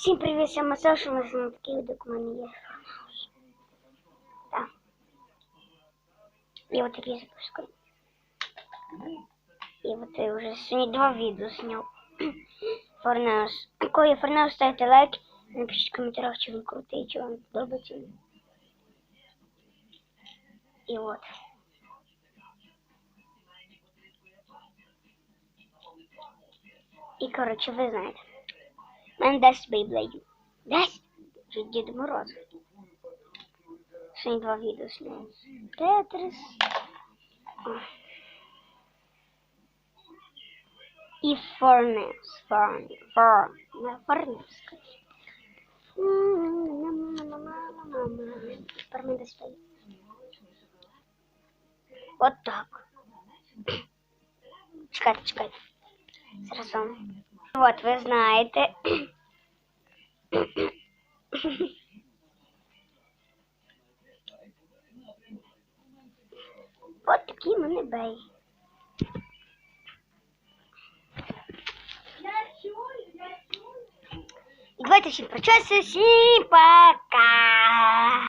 Всім привіт, я Масаша, ми на такий мене є. Так. І от такий запускаю. І от я вже сьогодні два відео зняв. Форнеус. Коли Форнеус ставте лайк, напишіть в коментарях, чи він крутий, чи вам подобається. він. І от. І коротше, ви Mano, desce Beyblade. Desce! É dia demorosa. São envolvidos né? Tetris. Oh. E Fornes. Fornes. Fornes. Fornes. Para mim desse país. What the? Descarga, descarga. Será só, né? От ви знаєте. От такі в мене бей. І давайте всім прощатися. Всім пока!